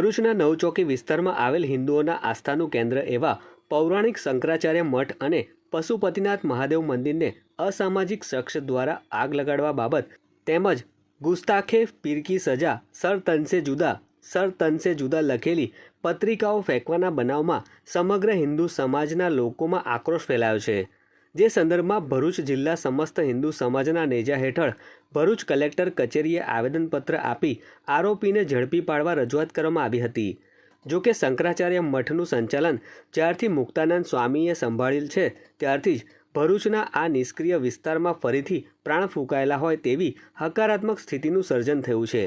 ભરૂચના નવચોકી વિસ્તારમાં આવેલ હિન્દુઓના આસ્થાનું કેન્દ્ર એવા પૌરાણિક શંકરાચાર્ય મઠ અને પશુપતિનાથ મહાદેવ મંદિરને અસામાજિક શખ્સ દ્વારા આગ લગાડવા બાબત તેમજ ગુસ્તાખે પીરકી સજા, સર તનસે જુદા, સર તનસે જુદા લખેલી પત્રિકાઓ ફેંકવાના બનાવમાં સમગ્ર હિન્દુ સમાજના લોકોમાં આક્રોશ ફેલાયો છે. જે સંદર્ભમાં ભરૂચ જિલ્લા સમસ્ત હિન્દુ સમાજના નેજા હેઠળ ભરૂચ કલેક્ટર કચેરીએ આવેદનપત્ર આપી આરોપીને ઝડપી પાડવા રજૂઆત કરવામાં આવી હતી. જો કે શંકરાચાર્ય મઠનું સંચાલન જ્યારથી મુક્તાનંદ સ્વામીએ સંભાળેલ છે, ત્યારથી જ ભરૂચના આ નિષ્ક્રિય વિસ્તારમાં ફરીથી પ્રાણ ફૂંકાયેલા હોય તેવી હકારાત્મક સ્થિતિનું સર્જન થયું છે.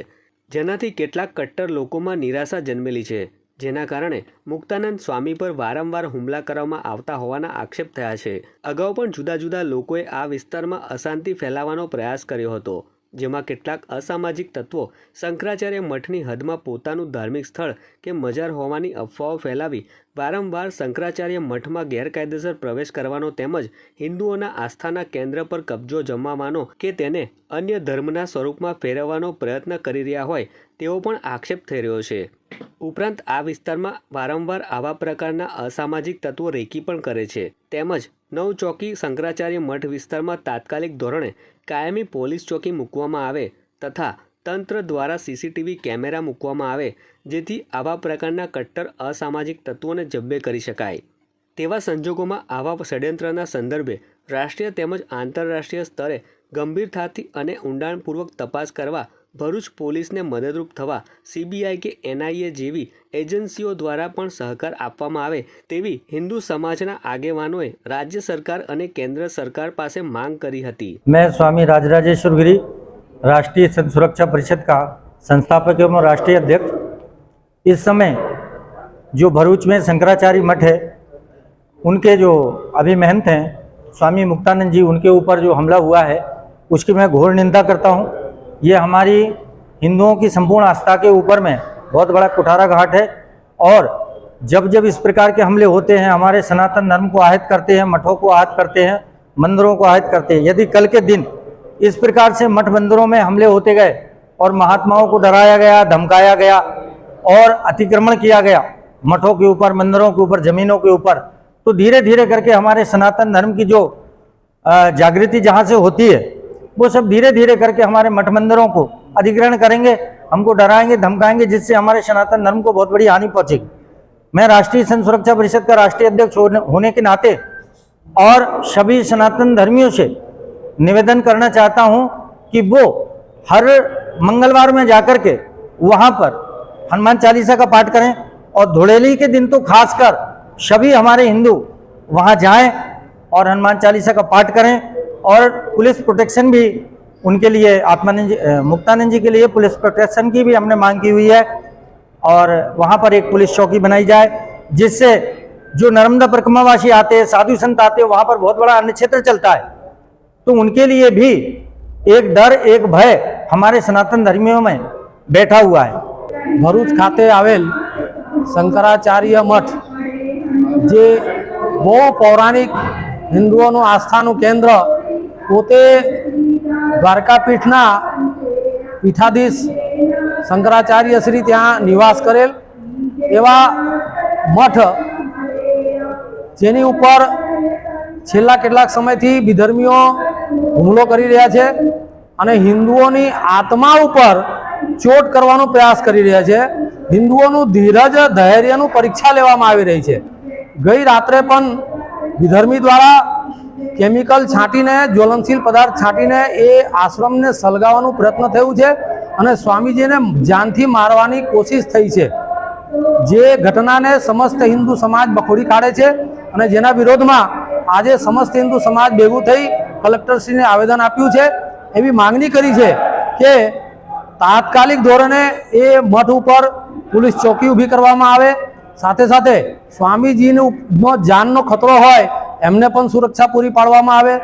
જેનાથી કેટલાક કટ્ટર લોકોમાં નિરાશા જન્મેલી છે. જેના કારણે મુક્તાનંદ સ્વામી પર વારંવાર હુમલા કરવામાં આવતા હોવાના આક્ષેપ થયા છે. અગાઉ પણ જુદા જુદા લોકોએ આ વિસ્તારમાં અશાંતિ ફેલાવવાનો પ્રયાસ કર્યો હતો, જેમાં કેટલાક અસામાજિક તત્વો શંકરાચાર્ય મઠની હદમાં પોતાનું ધાર્મિક સ્થળ કે મજાર હોવાની અફવાઓ ફેલાવી વારંવાર શંકરાચાર્ય મઠમાં ગેરકાયદેસર પ્રવેશ કરવાનો તેમજ હિન્દુઓના આસ્થાના કેન્દ્ર પર કબજો જમાવવાનો કે તેને અન્ય ધર્મના સ્વરૂપમાં ફેરવવાનો પ્રયત્ન કરી રહ્યા હોય તેવો પણ આક્ષેપ થઈ રહ્યો છે. ઉપરાંત આ વિસ્તારમાં વારંવાર આવા પ્રકારના અસામાજિક તત્વો રેકી પણ કરે છે. તેમજ નવ ચોકી શંકરાચાર્ય મઠ વિસ્તારમાં તાત્કાલિક ધોરણે કાયમી પોલીસ ચોકી મૂકવામાં આવે તથા તંત્ર દ્વારા સીસીટીવી કેમેરા મૂકવામાં આવે જેથી આવા પ્રકારના કટ્ટર અસામાજિક તત્વોને જબ્બે કરી શકાય. તેવા સંજોગોમાં આવા ષડયંત્રના સંદર્ભે રાષ્ટ્રીય તેમજ આંતરરાષ્ટ્રીય સ્તરે ગંભીરતાથી અને ઊંડાણપૂર્વક તપાસ કરવા ભરૂચ પોલીસને મદદરૂપ થવા સીબીઆઈ કે એનઆઈએ જેવી એજન્સીઓ દ્વારા પણ સહકાર આપવામાં આવે તેવી હિન્દુ સમાજના આગેવાનોએ રાજ્ય સરકાર અને કેન્દ્ર સરકાર પાસે માંગ કરી હતી मैं स्वामी राजराजेश्वर गिरी राष्ट्रीय संघ सुरक्षा परिषद का संस्थापक एवं राष्ट्रीय अध्यक्ष इस समय जो भरूच में शंकराचार्य मठ है उनके जो अभी महंत हैं स्वामी मुक्तानंद जी उनके ऊपर जो हमला हुआ है उसकी मैं घोर निंदा करता हूँ ये हमारी हिंदुओं की संपूर्ण आस्था के ऊपर में बहुत बड़ा कुठारा घाट है और जब जब इस प्रकार के हमले होते हैं, हमारे सनातन धर्म को आहत करते हैं, मठों को आहत करते हैं, मंदिरों को आहत करते हैं, यदि कल के दिन इस प्रकार से मठ मंदिरों में हमले होते गए और महात्माओं को डराया गया, धमकाया गया और अतिक्रमण किया गया मठों के ऊपर, मंदिरों के ऊपर, जमीनों के ऊपर तो धीरे धीरे करके हमारे सनातन धर्म की जो जागृति जहाँ से होती है वो सब धीरे धीरे करके हमारे मठ मंदिरों को अधिग्रहण करेंगे, हमको डराएँगे, धमकाएँगे, जिससे हमारे सनातन धर्म को बहुत बड़ी हानि पहुंचेगी। मैं राष्ट्रीय सन सुरक्षा परिषद का राष्ट्रीय अध्यक्ष होने के नाते और सभी सनातन धर्मियों से निवेदन करना चाहता हूँ कि वो हर मंगलवार में जाकर के वहाँ पर हनुमान चालीसा का पाठ करें और धुड़ेली के दिन तो खासकर सभी हमारे हिंदू वहाँ जाएँ और हनुमान चालीसा का पाठ करें। और पुलिस प्रोटेक्शन भी उनके लिए आत्मानंद जी अ, मुक्तानंद जी के लिए पुलिस प्रोटेक्शन की भी हमने मांग की हुई है और वहाँ पर एक पुलिस चौकी बनाई जाए जिससे जो नर्मदा परिक्रमावासी आते हैं साधु संत आते हैं वहाँ पर बहुत बड़ा अन्य क्षेत्र चलता है तो उनके लिए भी एक डर एक भय हमारे सनातन धर्मियों में बैठा हुआ है ભરૂચ ખાતે આવેલ શંકરાચાર્ય મઠ જે બહુ પૌરાણિક હિન્દુઓનું આસ્થાનું કેન્દ્ર પોતે દ્વારકાપીઠના પીઠાધીશ શંકરાચાર્ય શ્રી ત્યાં નિવાસ કરેલ એવા મઠ જેની ઉપર છેલ્લા કેટલાક સમયથી વિધર્મીઓ હુમલો કરી રહ્યા છે અને હિન્દુઓની આત્મા ઉપર ચોટ કરવાનો પ્રયાસ કરી રહ્યા છે. હિન્દુઓનું ધીરજ, ધૈર્યનું પરીક્ષા લેવામાં આવી રહી છે. ગઈ રાત્રે પણ વિધર્મી દ્વારા કેમિકલ છાંટીને, જ્વલનશીલ પદાર્થ છાંટીને એ આશ્રમને સળગાવવાનું પ્રયત્ન થયું છે અને સ્વામીજીને જાનથી મારવાની કોશિશ થઈ છે. જે ઘટનાને સમસ્ત હિન્દુ સમાજ બખોડી કાઢે છે અને જેના વિરોધમાં આજે સમસ્ત હિન્દુ સમાજ ભેગું થઈ કલેક્ટરશ્રીને આવેદન આપ્યું છે. એવી માંગણી કરી છે કે તાત્કાલિક ધોરણે એ મઠ ઉપર પોલીસ ચોકી ઊભી કરવામાં આવે. સાથે સાથે સ્વામીજીનું જાનનો ખતરો હોય એમને પણ સુરક્ષા પૂરી પાડવામાં આવે.